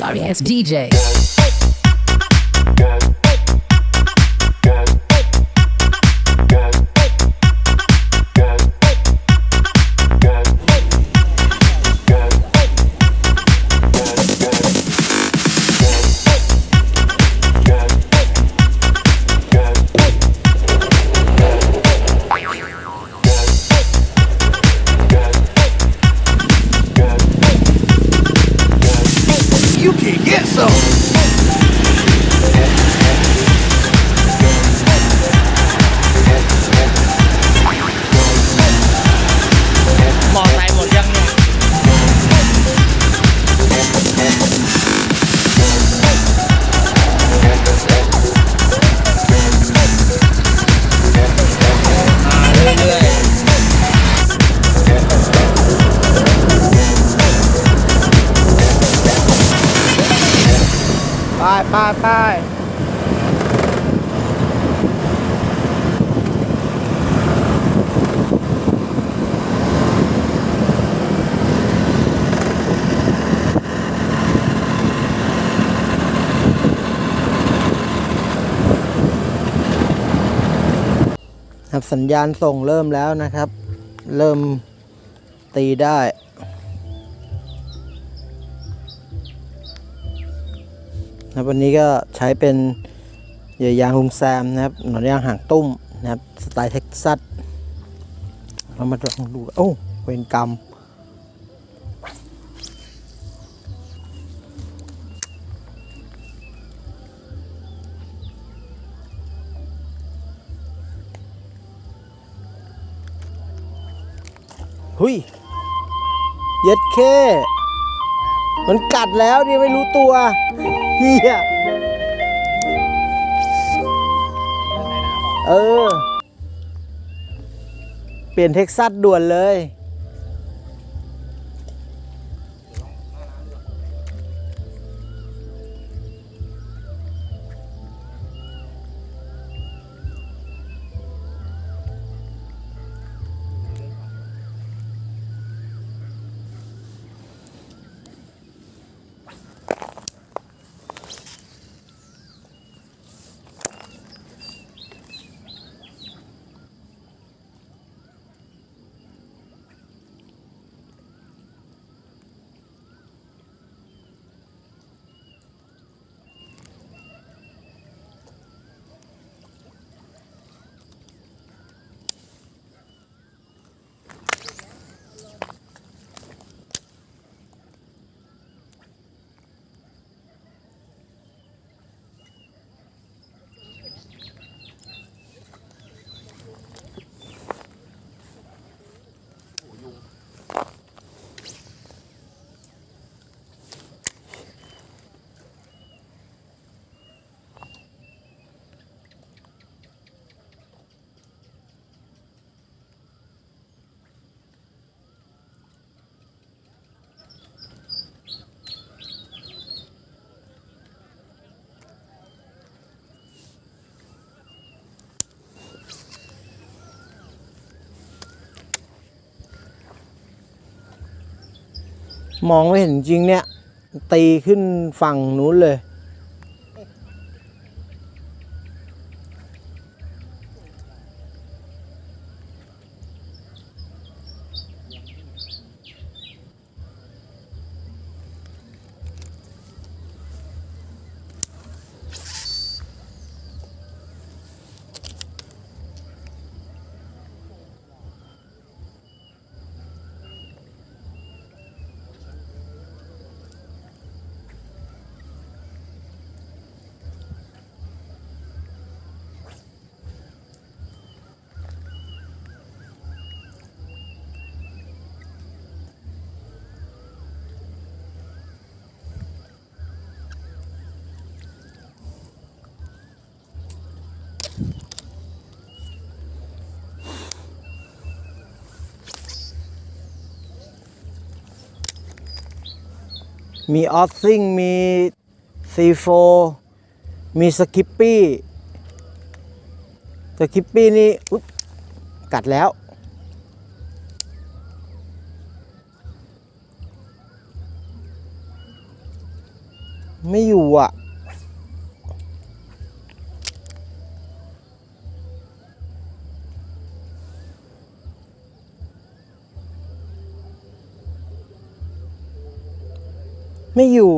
Sorry ass DJ. You can get some. ไปไปไปครับสัญญาณส่งเริ่มแล้วนะครับ เริ่มตีได้ นะครับวันนี้ก็ใช้เป็นเหยื่อยางลุงแซมนะครับหนอนยางหางตุ้มนะครับสไตล์เท็กซัสเรามาลองดูโอ้เวนกรรมหุยเย็ดเค มันกัดแล้วนี่ไม่รู้ตัวเฮียเออ เปลี่ยนเท็กซัสด่วนเลย มองไม่เห็นจริงเนี่ย ตีขึ้นฝั่งนู้นเลย มีออสซิงมีซีโฟมีสกิปปี้สกิปปี้นี่กัดแล้ว ไม่อยู่อะ ไม่อยู่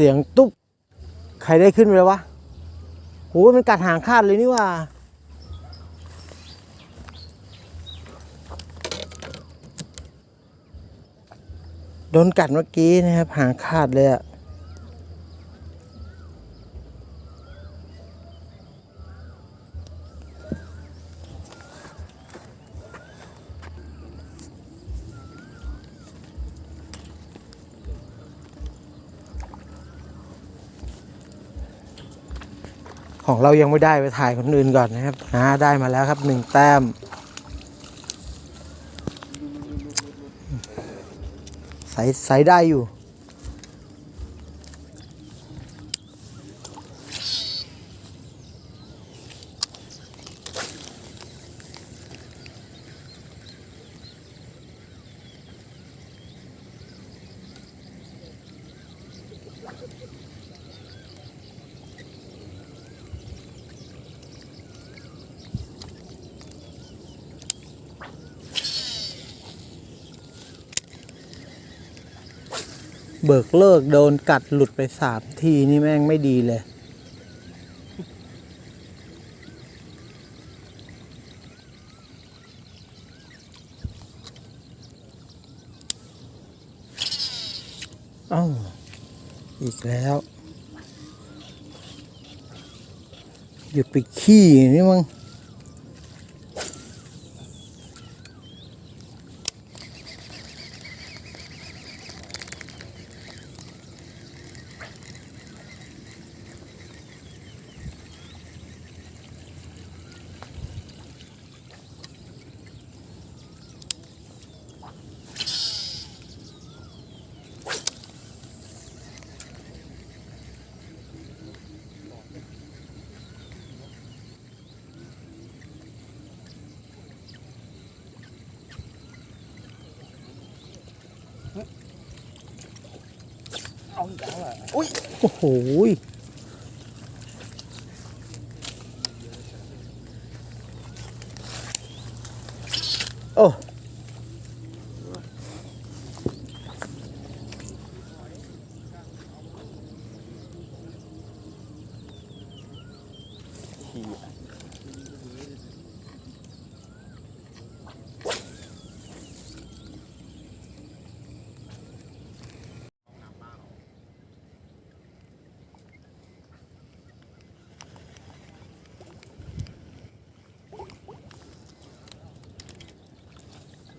สียงตุ๊บใครได้ขึ้นไปแล้ววะโหมันกัดหางคาดเลยนี่ว่า โดนกัดเมื่อกี้นะครับ หางคาดเลยอะ เรายังไม่ได้ไปถ่ายคนอื่นก่อนนะครับนะได้มาแล้วครับหนึ่งแต้ม ใส่ใส่ได้อยู่ เบิกเลิกโดนกัดหลุดไปสามทีนี่แม่งไม่ดีเลย เอ้า อีกแล้ว หยุดไปขี้นี่มั้ง อุ้ยโอ้โหย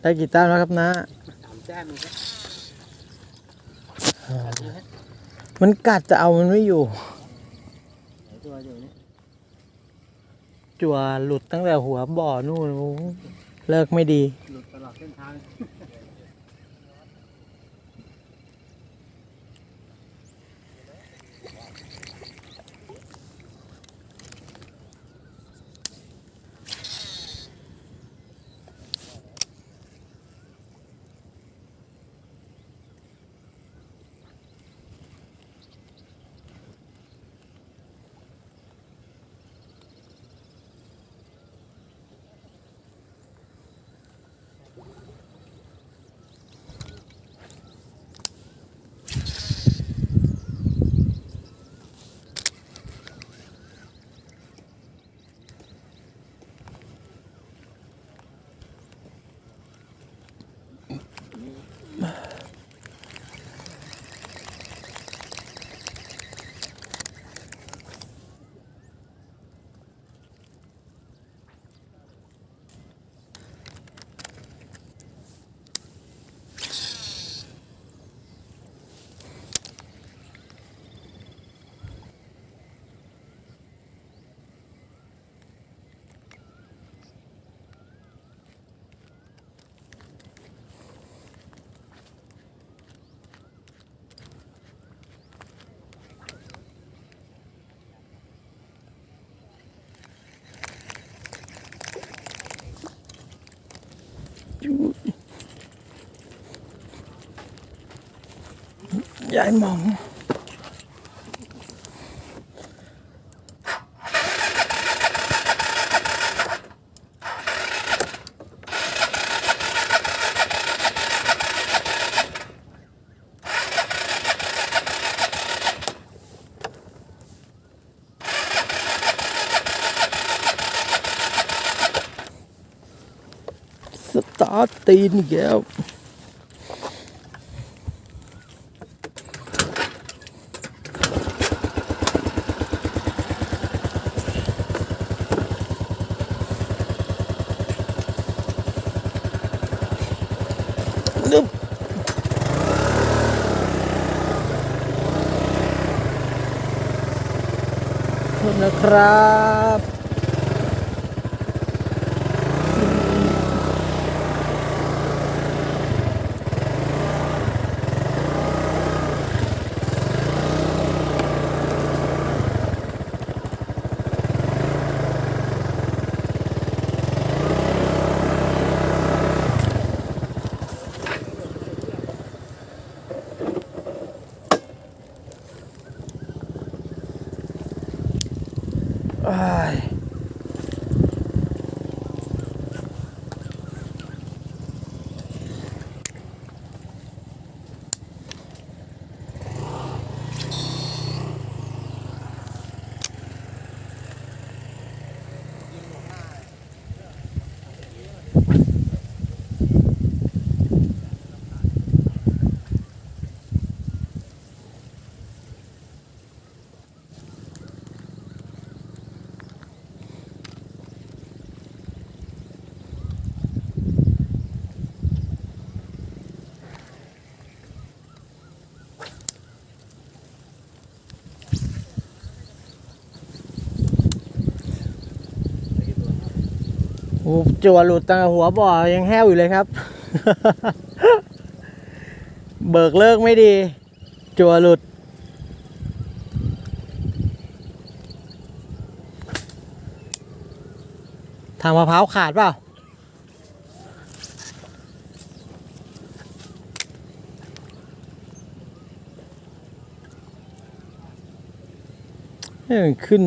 ได้กี่แต้มแล้วครับนะสามแต้มเองครับมันกัดจะเอามันไม่อยู่ ไหนตัวอยู่นี่จัวหลุดตั้งแต่หัวบ่อนู่นโอ้เลิกไม่ดี หลุ ยายหมอง สตาร์ทตีนอีกแล้ว นึบโทษ นะครับ โอ้จั่วหลุดตั้งแต่หัวบ่อยังแห้วอยู่เลยครับ เบิกเลิกไม่ดี จั่วหลุด ทางมะพร้าวขาดเปล่าขึ้น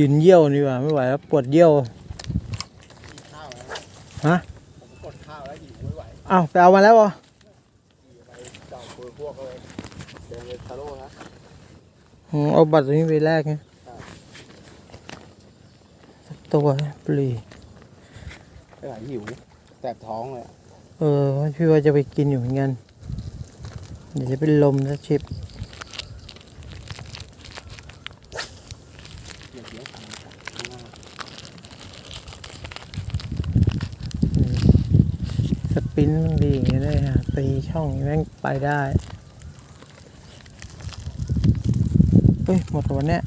ยืนเยี่ยวดีกว่าไม่ไหวแล้วปวดเยี่ยวข้าวแล้วฮะผมกดข้าวแล้วหิวไม่ไหวอ้าวไปเอามาแล้วเหรอไปจ่องคุยพวกเลยเดินเลยทาโร่นะอืมเอาบัตรตัวนี้ไปแลกไงสักตัวปลีไม่ไหวหิวแสบท้องเลย เออ พี่ว่าจะไปกินอยู่เหมือนกัน เดี๋ยวจะเป็นลมถ้าชิป เดี๋ยวเดี๋ยว ส ปรินมันดีอย่างเงี้ยได้ฮะตีช่องแม่งไปได้เฮ้ยหมดวันเนี้ย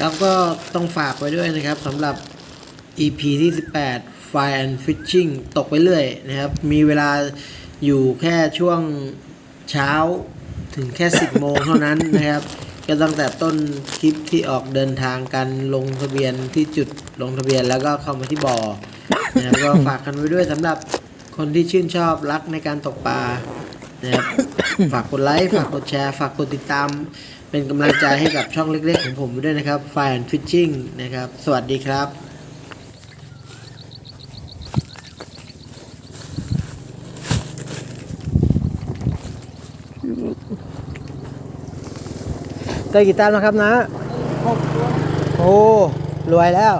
ครับก็ต้องฝากไว้ด้วยนะครับสำหรับ EP ที่ 18 Fire and Fishing ตกไปเรื่อยนะครับ มีเวลาอยู่แค่ช่วงเช้าถึงแค่ 10 โมงเท่านั้นนะครับ ก็ตั้งแต่ต้นคลิปที่ออกเดินทางกันลงทะเบียนที่จุดลงทะเบียนแล้วก็เข้ามาที่บ่อนะครับก็ฝากกันไว้ด้วยสำหรับคนที่ชื่นชอบรักในการตกปลานะครับฝากกดไลค์ฝากกดแชร์ ฝากกดติดตาม เป็นกำลังใจให้กับช่องเล็กๆของผมด้วยนะครับแฟนฟิชชิ่งนะครับ สวัสดีครับได้กี่ตันแล้วครับนะ โอ้ รวยแล้ว